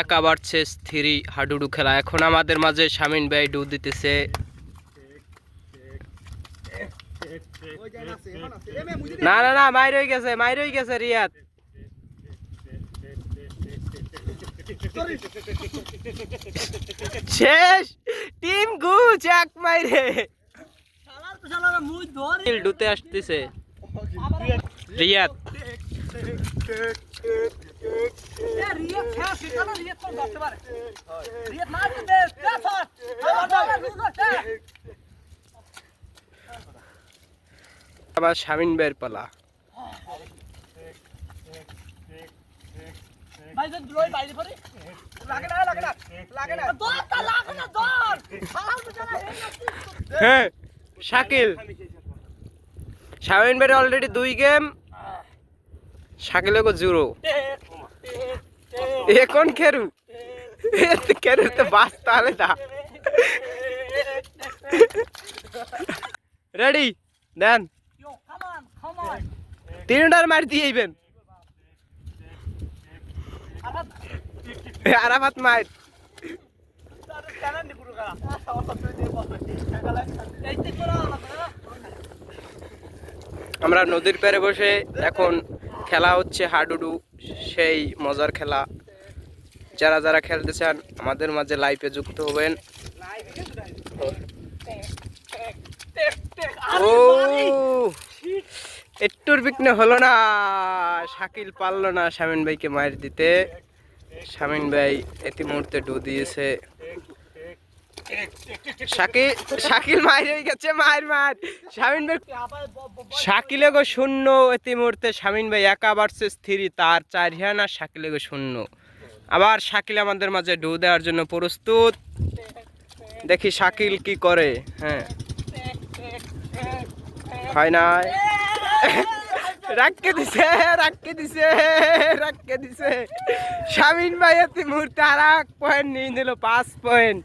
একা versus three হাডুডু খেলা। এখন আমাদের মাঝে শামিন ভাই ডু দিতেছে। না না না, মাইর হয়ে গেছে, মাইর হয়ে গেছে, রিয়াদ। শেষ! টিম গুচ এক মাইরে। ডুতে আসতেছে। রিয়াদ। আবার শামিন ভাইয়ের পালা। হ্যাঁ শাকিল। শামিন ভাইয়ের অলরেডি দুই গেম শাকিল গো জুরো এখন খেরু? খেরু তো বাস তাহলে দা। রেডি, দেন। তিনটার মার দিয়ে আইবেন। আরাফাত মার আমরা নদীর পাড়ে বসে এখন খেলা হচ্ছে হাডুডু সেই মজার খেলা। যারা যারা খেলতে চান আমাদের মাঝে লাইফে যুক্ত হবেন। ও একটুর বিঘ্ন হলো না। শাকিল পারল না শামিন ভাইকে মায়ের দিতে। শামিন ভাই এতি মুহূর্তে ডু দিয়েছে। শাকিল শাকিল মার হয়ে গেছে মার মার। শামিন ভাই শাকিলে গো শূন্য এতি মুহূর্তে শামিন ভাই একা ভার্সেস থ্রি তার চার আর শাকিলে গো শূন্য। আবার শাকিল আমাদের মাঝে ডু দেওয়ার জন্য প্রস্তুত। দেখি শাকিল কি করে হ্যাঁ। হয় না রাখকে দিছে রাখকে দিছে রাখকে দিছে। শামিন ভাই এতি মুহূর্তে আর এক পয়েন্ট নিয়ে নিল, পাঁচ পয়েন্ট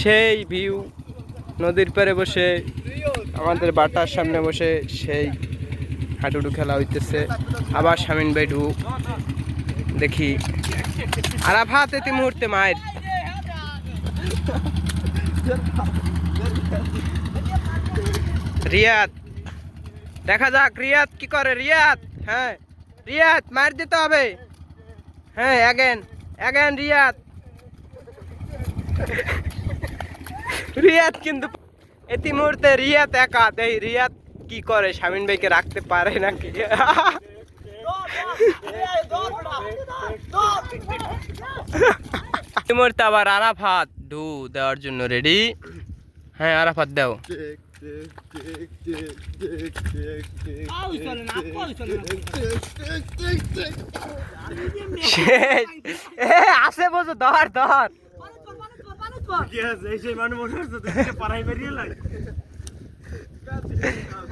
সেই ভিউ, নদীর পাড়ে বসে, আমাদের বাটার সামনে বসে সেই হাডুডু খেলা হইতেছে। আবার শামিন ভাই ডু দেখি। আরাফাত এতি মুহূর্তে মায়ের। রিয়াদ, দেখা যাক, রিয়াদ কি করে? রিয়াদ হ্যাঁ। রিয়াদ মার দিতে হবে। হ্যাঁ অ্যাগেন অ্যাগেন রিয়াদ। রিয়াদ কিন্তু এতি মুহূর্তে রিয়াদ একা। দেই, রিয়াদ কি করে? শামিন ভাইকে রাখতে পারে নাকি? এই মুহূর্তে আবার আরাফাত। ডু, দেওয়ার জন্য রেডি হ্যাঁ আরাফাত দাও। শেষ। আসে বোঝো, ধর ধর।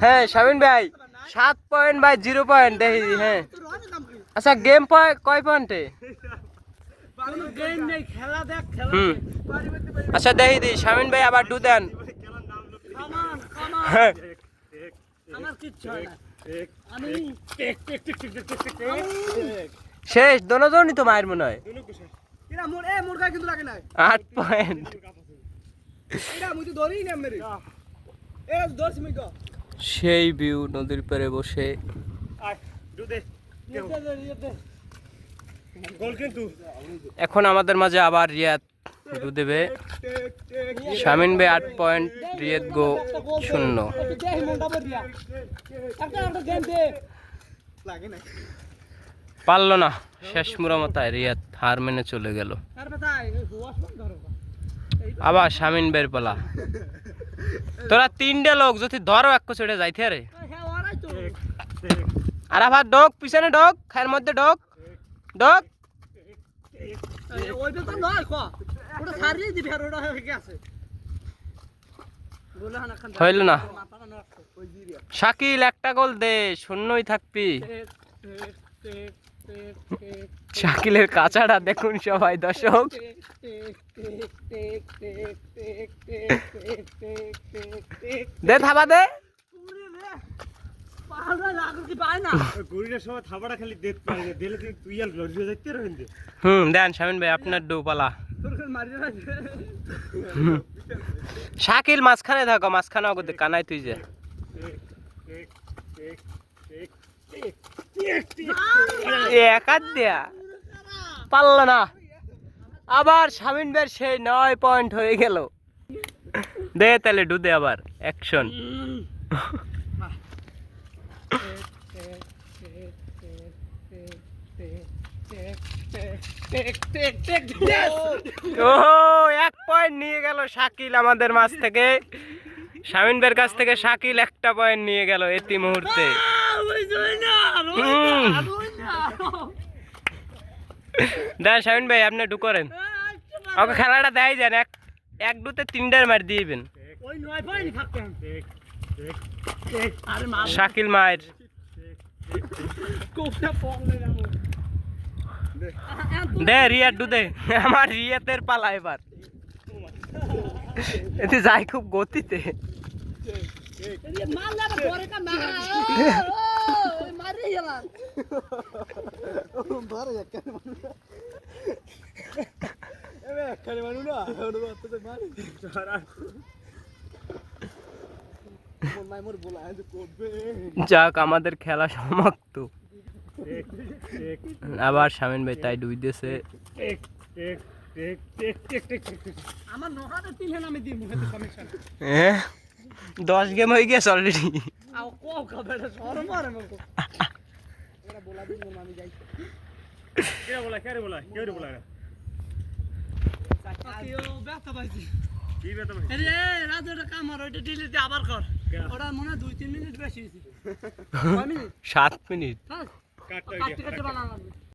হ্যাঁ শামিন ভাই সাত পয়েন্ট বাই জিরো পয়েন্ট দেখি হ্যাঁ আচ্ছা গেম কয় পয়েন্টে হুম আচ্ছা দেখি দি শামিন ভাই আবার ডু দেন হ্যাঁ শেষ দোনোজনই তো মায়ের মনে হয় পয়েন্ট সেই ভিউ নদীর পাড়ে বসে। এখন আমাদের মাঝে আবার রিয়াদ ডু দেবে। শামিন ভাই আট পয়েন্ট রিয়াদ গো শূন্য। পারল না। শেষ মুরামতায় রিয়াদ হার মেনে চলে গেল। আবার শামিন বের পালা। তোরা তিনটে লোক যদি ধরো এক ছেড়ে যাইতে রে আর আবার ডোক পিছনে ডোক খায়ের মধ্যে ডোক। ডোক। হইল না। শাকিল একটা গোল দে শূন্যই থাকবি। শাকিলের কাঁচাটা দেখুন সবাই, দর্শক। দে থাবা দে। হুম, দেন শামিন আপনার শাকিল, মাঝখানে থাকো, মাঝখানে কানাই তুই যে। এক হাত দেয়া। পারল না। আবার শামিন ভাইয়ের সেই নয় পয়েন্ট হয়ে গেল। দে তাহলে ডুদে আবার অ্যাকশন ও এক পয়েন্ট নিয়ে গেল শাকিল আমাদের মাছ থেকে। শামিন ভাইয়ের কাছ থেকে শাকিল একটা পয়েন্ট নিয়ে গেল এতি মুহূর্তে। হুম। শামিন ভাই, আপনি ডু করেন। ওকে খেলাটা দেয় যান এক এক দুতে তিনটার মার দিয়েবেন শাকিল মায়ের। দে, রিয়ার ডু দে আমার রিয়াতের পালা এবার। এতে যাই খুব গতিতে। যাক আমাদের খেলা সমাপ্ত। আবার শামিন ভাই তাই ডুই দিয়েছে। আমার নহাতে তিন হেন আমি দিই মুখে সমস্যা হ্যাঁ দশ গেম হয়ে গেছে অলরেডি সাত মিনিট।